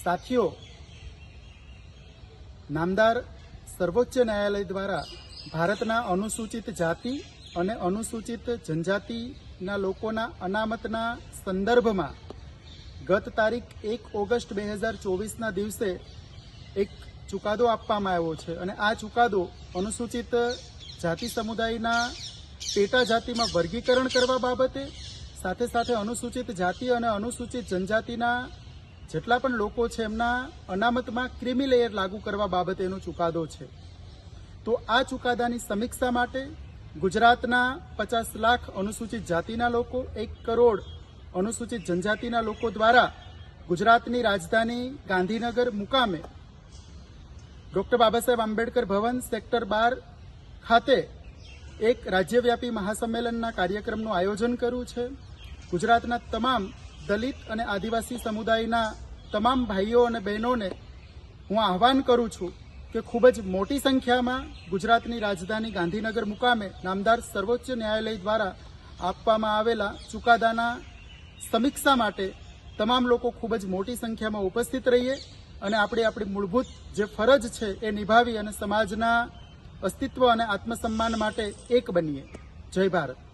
સાથીઓ, નામદાર સર્વોચ્ચ ન્યાયાલય દ્વારા ભારતના અનુસૂચિત જાતિ અને અનુસૂચિત જનજાતિના લોકોના અનામતના સંદર્ભમાં ગત તારીખ એક ઓગસ્ટ બે હજાર ચોવીસના દિવસે એક ચુકાદો આપવામાં આવ્યો છે અને આ ચુકાદો અનુસૂચિત જાતિ સમુદાયના પેટા જાતિમાં વર્ગીકરણ કરવા બાબતે સાથે સાથે અનુસૂચિત જાતિ અને અનુસૂચિત જનજાતિના જેટલા પણ લોકો છે એમના અનામતમાં ક્રિમી લેયર લાગુ કરવા બાબતેનો ચુકાદો છે. તો આ ચુકાદાની સમીક્ષા માટે ગુજરાતના પચાસ લાખ અનુસૂચિત જાતિના લોકો, એક કરોડ અનુસૂચિત જનજાતિના લોકો દ્વારા ગુજરાતની રાજધાની ગાંધીનગર મુકામે ડોક્ટર બાબા સાહેબ આંબેડકર ભવન સેક્ટર બાર ખાતે એક રાજ્યવ્યાપી મહાસંમેલનના કાર્યક્રમનું આયોજન કર્યું છે. ગુજરાતના તમામ દલિત અને આદિવાસી સમુદાયના તમામ ભાઈઓ અને બહેનોને હું આહવાન કરું છું કે ખૂબ જ મોટી સંખ્યામાં ગુજરાતની રાજધાની ગાંધીનગર મુકામે નામદાર સર્વોચ્ચ ન્યાયાલય દ્વારા આપવામાં આવેલા ચુકાદાના સમીક્ષા માટે તમામ લોકો ખૂબ જ મોટી સંખ્યામાં ઉપસ્થિત રહીએ અને આપણે આપણી મૂળભૂત જે ફરજ છે એ નિભાવી અને સમાજના અસ્તિત્વ અને આત્મસન્માન માટે એક બનીએ. જય ભારત.